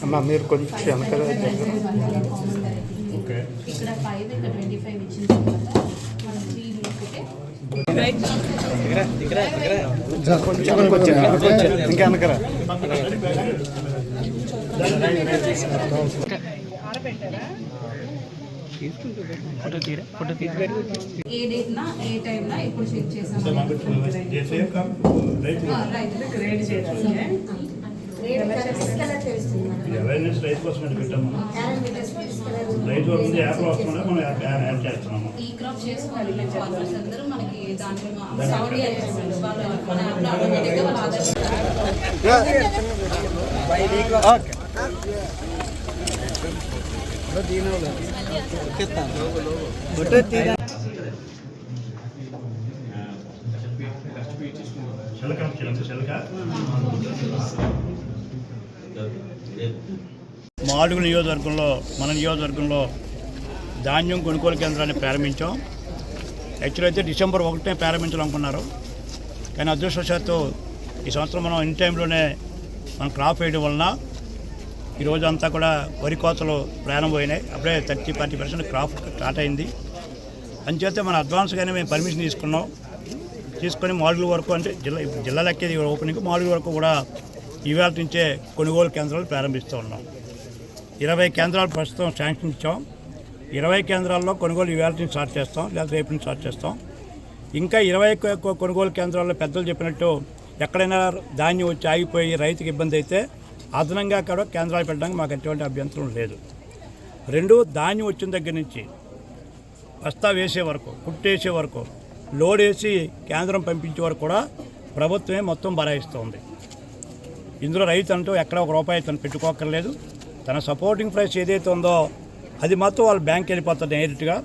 అమ్మా మీరు కొంచెం వెనకాల ఓకే ఇక్కడ ఫైవ్ ఇక్కడ ట్వంటీ ఫైవ్ ఇచ్చిన తర్వాత మనం త్రీ. ఇంకా వెనకరా ఏ డేట్ నా ఏ టైం నా ఎప్పుడు చెక్ చేసాం అవేర్నెస్ రైతు కోసం అని పెట్టాము రైతు వరకు యాప్ వస్తున్నా మనం యాప్ యాడ్ చేస్తున్నాము ఈ క్రాప్ చేసుకోవాలి ఫార్మర్స్ అందరూ మనకి దాంట్లో సౌదీ అరేబియా మాడుగు మాడుగుల నియోజకవర్గంలో మన నియోజకవర్గంలో ధాన్యం కొనుగోలు కేంద్రాన్ని ప్రారంభించాం. యాక్చువల్ అయితే డిసెంబర్ ఒకటినే ప్రారంభించాలనుకున్నారు. కానీ అదృష్టవశాత్తు ఈ సంవత్సరం మనం ఇన్ టైంలోనే మనం క్రాప్ వేయడం వలన ఈరోజు అంతా కూడా వరి కోతలు ప్రారంభమైనాయి. అప్పుడే thirty forty percent crop start అయింది. అంచేతే మన అడ్వాన్స్గానే మేము పర్మిషన్ తీసుకున్నాం. తీసుకొని మాడుగుల వరకు అంటే జిల్లా జిల్లా లెక్కేది ఓపెనింగ్ మాడుగుల వరకు కూడా ఇవాళ నుంచే కొనుగోలు కేంద్రాలు ప్రారంభిస్తూ ఉన్నాం. ఇరవై కేంద్రాలు ప్రస్తుతం శాంక్షన్ ఇచ్చాం. ఇరవై కేంద్రాల్లో కొనుగోలు ఇవాళ నుంచి స్టార్ట్ చేస్తాం లేదా రేపు నుంచి స్టార్ట్ చేస్తాం. ఇంకా ఇరవై కొనుగోలు కేంద్రాల్లో పెద్దలు చెప్పినట్టు ఎక్కడైనా ధాన్యం వచ్చి ఆగిపోయి రైతుకి ఇబ్బంది అయితే అదనంగా కూడా కేంద్రాలు పెట్టడానికి మాకు ఎటువంటి అభ్యంతరం లేదు. రెండు ధాన్యం వచ్చిన దగ్గర నుంచి బస్తా వేసే వరకు కుట్టేసే వరకు లోడ్ వేసి కేంద్రం పంపించే వరకు కూడా ప్రభుత్వమే మొత్తం బరాయిస్తుంది. ఇందులో రైతు అంటూ ఎక్కడ ఒక రూపాయి తను పెట్టుకోక్కర్లేదు. తన సపోర్టింగ్ ప్రైస్ ఏదైతే ఉందో అది మాత్రం వాళ్ళ బ్యాంక్ వెళ్ళిపోతుంది డైరెక్ట్గా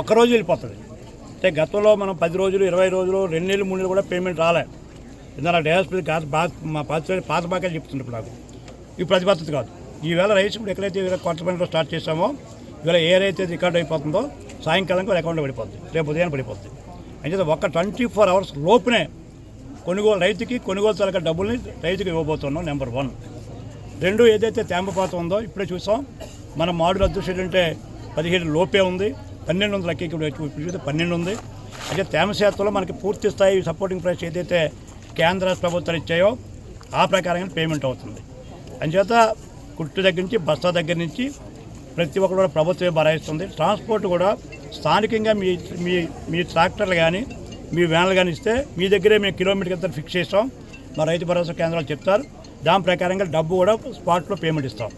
ఒక్కరోజు వెళ్ళిపోతుంది. అంటే గతంలో మనం పది రోజులు ఇరవై రోజులు రెండు నెలలు మూడు నెలలు కూడా పేమెంట్ రాలే. ఇందులో డయాస్పతి కాదు మా పాత పాత బాకాలు చెప్తుంది ఇప్పుడు నాకు. ఇప్పుడు అది పద్ధతి కాదు. ఈవేళ రైస్ ఇప్పుడు ఎక్కడైతే ఈవేళ కొత్త పనిలో స్టార్ట్ చేసామో ఇవాళ ఏ రైతే రికార్డ్ అయిపోతుందో సాయంకాలం అకౌంట్లో పడిపోద్ది. రేపు ఉదయం పడిపోద్ది. అంటే ఒక ట్వంటీ ఫోర్ అవర్స్ లోపునే కొనుగోలు రైతుకి కొనుగోలు తలక డబ్బుల్ని రైతుకి ఇవ్వబోతున్నాం నెంబర్ వన్. రెండు ఏదైతే తేమపాతం ఉందో ఇప్పుడే చూసాం. మన మాడు రద్దు అంటే పదిహేడు లోపే ఉంది. పన్నెండు వందల లెక్క ఇప్పుడు చూస్తే పన్నెండు ఉంది. అయితే తేమ శాతంలో మనకి పూర్తి స్థాయి సపోర్టింగ్ ప్రైస్ ఏదైతే కేంద్ర ప్రభుత్వాలు ఇచ్చాయో ఆ ప్రకారంగా పేమెంట్ అవుతుంది. అంచేత కుట్టు దగ్గర నుంచి బస్తా దగ్గర నుంచి ప్రతి ఒక్కరు కూడా ప్రభుత్వమే భరాయిస్తుంది ట్రాన్స్పోర్ట్ కూడా స్థానికంగా మీ మీ మీ ట్రాక్టర్లు కానీ మీ వ్యాన్లు కానీ ఇస్తే మీ దగ్గరే మేము కిలోమీటర్ ఎంత ఫిక్స్ చేస్తాం. మా రైతు భరోసా కేంద్రాలు చెప్తారు. దాని ప్రకారంగా డబ్బు కూడా స్పాట్లో పేమెంట్ ఇస్తాం.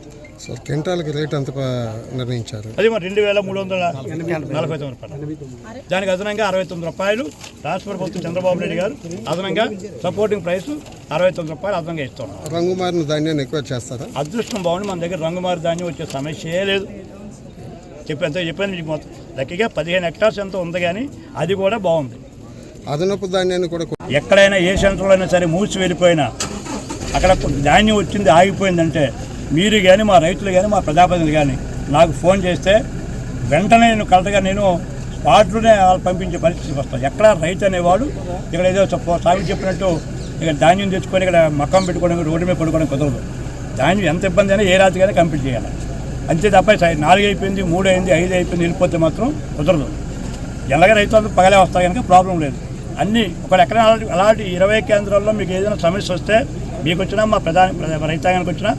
సార్ క్వింటాల్కి రేట్ ఎంత నిర్ణయించారు? అది మరి రెండు వేల మూడు వందల నలభై తొమ్మిది రూపాయలు. దానికి అదనంగా అరవై తొమ్మిది రూపాయలు రాష్ట్ర ప్రభుత్వం చంద్రబాబు నాయుడు గారు అదనంగా సపోర్టింగ్ ప్రైస్ అరవై తొమ్మిది రూపాయలు అదనంగా ఇస్తున్నాం రంగు మారిన ధాన్యాన్ని ఎక్కువ చేస్తారా? అదృష్టం బాగుండి మన దగ్గర రంగుమారి ధాన్యం వచ్చే సమస్యే లేదు. చెప్పి ఎంత చెప్పాను మీకు మొత్తం లక్కీగా పదిహేను హెక్టార్స్ ఎంత ఉంది కానీ అది కూడా బాగుంది. అదనపు ధాన్యాన్ని కూడా ఎక్కడైనా ఏ సెంటర్లో అయినా సరే మూసి వెళ్ళిపోయినా అక్కడ ధాన్యం వచ్చింది ఆగిపోయిందంటే మీరు కానీ మా రైతులు కానీ మా ప్రజాప్రతినిధులు కానీ నాకు ఫోన్ చేస్తే వెంటనే నేను కరెక్ట్గా నేను స్పాట్లోనే వాళ్ళు పంపించే పరిస్థితి వస్తాను. ఎక్కడ రైతు అనేవాడు ఇక్కడ ఏదో సాగు చెప్పినట్టు ఇక్కడ ధాన్యం తెచ్చుకొని ఇక్కడ మక్కం పెట్టుకోవడం రోడ్డు మీద పడుకోవడం కుదరదు. ధాన్యం ఎంత ఇబ్బంది అయినా ఏ రాత్రికైనా కంప్లీట్ చేయాలి. అంతే తప్ప నాలుగు అయిపోయింది మూడు అయింది ఐదు అయిపోయింది వెళ్ళిపోతే మాత్రం కుదరదు. ఎలాగ రైతు పగలే వస్తారు కనుక ప్రాబ్లం లేదు. అన్నీ ఒక ఎక్కడ అలాంటి ఇరవై కేంద్రాల్లో మీకు ఏదైనా సమస్య వస్తే మీకు వచ్చినా మా ప్రధాన ప్రధా- రైతాంగానికి వచ్చినా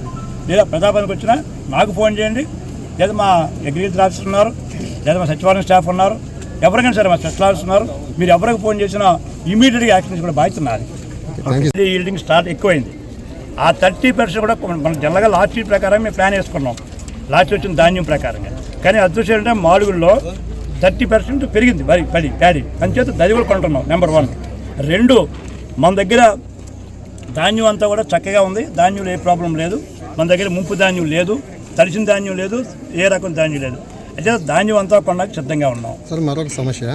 లేదా ప్రజాపానికి వచ్చినా నాకు ఫోన్ చేయండి. లేదా మా అగ్రికల్చర్ ఆఫీసర్ ఉన్నారు లేదా మా సచివాలయం స్టాఫ్ ఉన్నారు. ఎవరికైనా సరే మా స్పెషల్ ఆఫీసర్ ఉన్నారు. మీరు ఎవరికి ఫోన్ చేసినా ఇమీడియట్గా యాక్షన్ కూడా బాధ్యత నాది. ఈల్డింగ్ స్టార్ట్ ఎక్కువైంది. ఆ థర్టీ పర్సెంట్ కూడా మనం జనరల్గా లాస్ట్ ఇయర్ ప్రకారం మేము ప్లాన్ వేసుకున్నాం. లాస్ట్ వచ్చిన ధాన్యం ప్రకారంగా. కానీ అదృష్టం ఏంటంటే మాడుగుల్లో థర్టీ పర్సెంట్ పెరిగింది. వరి పడి ప్యాడీ. అంచేత దది కూడా కొంటున్నాం నెంబర్ వన్. రెండు మన దగ్గర ధాన్యం అంతా కూడా చక్కగా ఉంది. ధాన్యం ఏ ప్రాబ్లం లేదు. మన దగ్గర ముంపు ధాన్యం లేదు. తడిసిన ధాన్యం లేదు. ఏ రకం ధాన్యం లేదు. అయితే ధాన్యం అంతా కొనడానికి సిద్ధంగా ఉన్నాం. సార్ మరొక సమస్య.